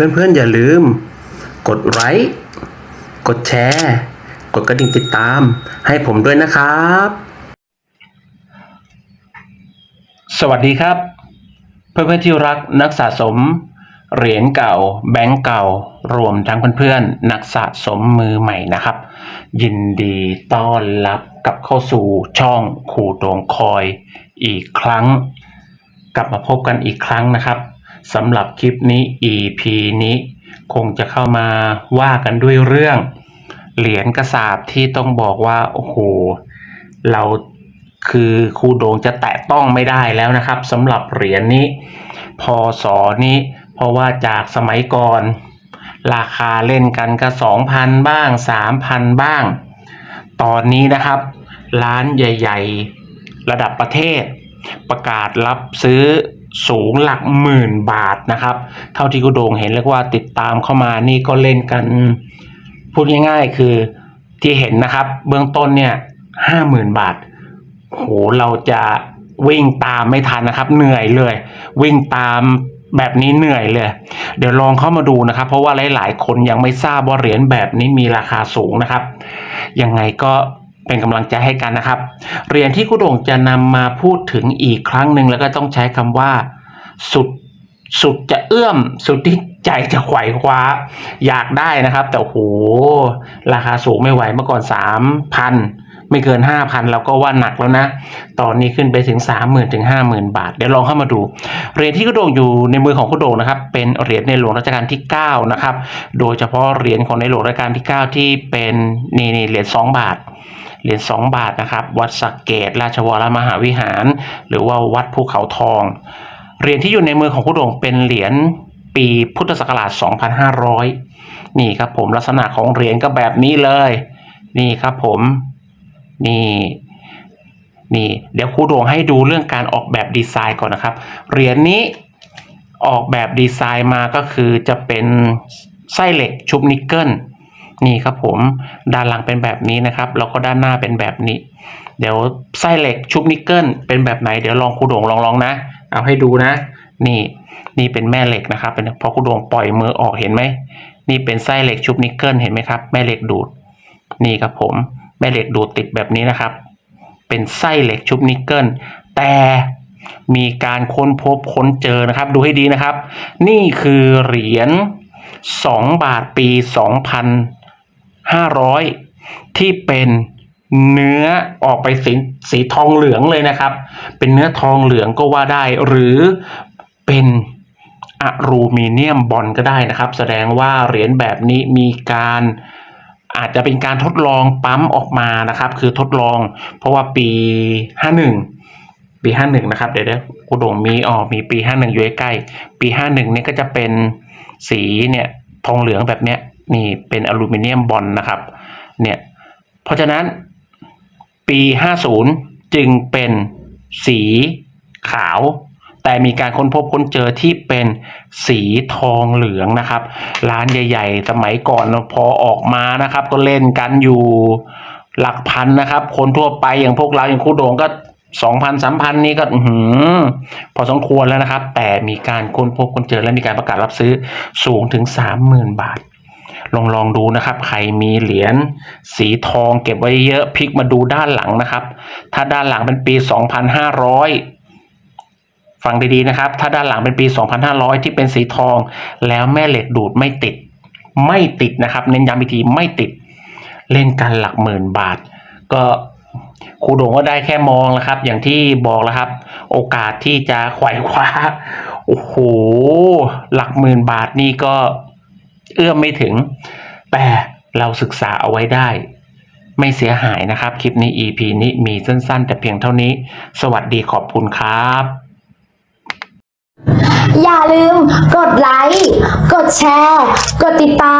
เพื่อนๆอย่าลืม กดไลค์กดแชร์ กดกระดิ่งติดตาม ให้ผมด้วยนะครับ สวัสดีครับ เพื่อนๆที่รักนักสะสม เหรียญเก่า แบงก์เก่ารวมทั้งเพื่อนๆนักสะสมมือใหม่นะครับ ยินดีต้อนรับกลับเข้าสู่ช่องขู่โดงคอยอีกครั้ง กลับมาพบกันอีกครั้งนะครับ สำหรับคลิปนี้ EP นี้ คงจะเข้ามาว่ากันด้วยเรื่อง เหรียญกระสาบที่ต้องบอกว่า โอ้โห เราคือครูโดงจะแตะต้องไม่ได้แล้วนะครับสำหรับเหรียญนี้พศนี้ เพราะว่าจากสมัยก่อน ราคาเล่นกันก็สองพันบ้างสามพันบ้าง ตอนนี้นะครับ ร้านใหญ่ ๆ ระดับประเทศ ประกาศรับซื้อ สูงหลักหมื่นบาทนะครับ เท่าที่กุโด่งเห็นเรียกว่าติดตามเข้ามานี่ก็เล่นกันพูดง่ายๆคือที่เห็นนะครับ เบื้องต้นเนี่ยห้าหมื่นบาทโหเราจะวิ่งตามไม่ทันนะครับ เหนื่อยเลย วิ่งตามแบบนี้เหนื่อยเลย เดี๋ยวลองเข้ามาดูนะครับ เพราะว่าหลาย ๆ คนยังไม่ทราบว่าเหรียญแบบนี้มีราคาสูงนะครับ ยังไงก็ เป็นกำลังใจให้กันนะครับเหรียญที่คุโด่งจะนำมาพูดถึงอีกครั้งหนึ่งแล้วก็ต้องใช้คำว่า สุดสุดจะเอื้อมสุดที่ใจจะไขว่คว้าอยากได้นะครับ แต่โหราคาสูงไม่ไหวเมื่อก่อนสามพัน ไม่เกินห้าพันเราก็ว่าหนักแล้วนะ ตอนนี้ขึ้นไปถึงสามหมื่นถึงห้าหมื่นบาท เดี๋ยวลองเข้ามาดู เหรียญที่กุโด่งอยู่ในมือของกุโด่งนะครับ เป็นเหรียญในหลวงรัชกาลที่เก้านะครับ โดยเฉพาะเหรียญของในหลวงรัชกาลที่เก้าที่เป็นนี่นี่เหรียญสองบาทเหรียญสองบาทนะครับ วัดสักเกต ราชวรมหาวิหาร หรือว่าวัดภูเขาทอง เหรียญที่อยู่ในมือของคุณโด่งเป็นเหรียญปีพุทธศักราช 2500 นี่ครับผมลักษณะของเหรียญก็แบบนี้เลย นี่ครับผม นี่นี่เดี๋ยวครูโด่งให้ดูเรื่องการออกแบบดีไซน์ก่อนนะครับ เหรียญนี้ออกแบบดีไซน์มาก็คือจะเป็นไส้เหล็กชุบนิกเกิลนี่ครับผมด้านหลังเป็นแบบนี้นะครับ แล้วก็ด้านหน้าเป็นแบบนี้ เดี๋ยวไส้เหล็กชุบนิกเกิลเป็นแบบไหนเดี๋ยวลองครูโด่งลองลองนะ เอาให้ดูนะ นี่นี่เป็นแม่เหล็กนะครับเป็นพอครูโด่งปล่อยมือออกเห็นไหมนี่เป็นไส้เหล็กชุบนิกเกิลเห็นไหมครับ แม่เหล็กดูดนี่ครับผม แม่เหล็กดูดติดแบบนี้นะครับ เป็นไส้เหล็กชุบนิกเกิลแต่มีการค้นพบค้นเจอนะครับ ดูให้ดีนะครับ นี่คือเหรียญ2บาทปี 2,500 ที่เป็นเนื้อออกไปสีสีทองเหลืองเลยนะครับ เป็นเนื้อทองเหลืองก็ว่าได้ หรือเป็นอะลูมิเนียมบอลก็ได้นะครับ แสดงว่าเหรียญแบบนี้มีการ อาจจะเป็นการทดลองปั๊มออกมานะครับ คือทดลอง เพราะว่าปี 51 ปี 51 นะครับ เดี๋ยวเดี๋ยวกูโด่งมีอ๋อมีปี 51 อยู่ใกล้ปี 51เนี่ยก็จะเป็นสีเนี่ยทองเหลืองแบบเนี้ยนี่เป็นอลูมิเนียมบอลนะครับเนี่ยเพราะฉะนั้นปี 50 จึงเป็นสีขาว แต่มีการค้นพบค้นเจอที่เป็นสีทองเหลืองนะครับ ร้านใหญ่ ๆ สมัยก่อนพอออกมานะครับ ก็เล่นกันอยู่หลักพันนะครับ คนทั่วไปอย่างพวกเราอย่างครูโด่งก็สองพันสามพันนี่ก็หือพอสมควรแล้วนะครับ แต่มีการค้นพบค้นเจอและมีการประกาศรับซื้อสูงถึงสามหมื่นบาท ลองลองดูนะครับ ใครมีเหรียญสีทองเก็บไว้เยอะพลิกมาดูด้านหลังนะครับ ถ้าด้านหลังเป็นปี2500 ฟังดีๆนะครับ ถ้าด้านหลังเป็นปี 2500 ที่เป็นสีทอง แล้วแม่เหล็กดูดไม่ติด ไม่ติดนะครับ เน้นย้ำอีกทีไม่ติด เล่นกันหลักหมื่นบาท ก็ครูโด่งก็ได้แค่มองแล้วครับ อย่างที่บอกแล้วครับ โอกาสที่จะไขว่คว้าโอ้โห หลักหมื่นบาทนี่ก็เอื้อมไม่ถึง แต่เราศึกษาเอาไว้ได้ ไม่เสียหายนะครับ คลิปนี้ EP นี้มีสั้นๆ แต่เพียงเท่านี้ สวัสดีขอบคุณครับ อย่าลืมกดไลค์ กดแชร์ กดติดตาม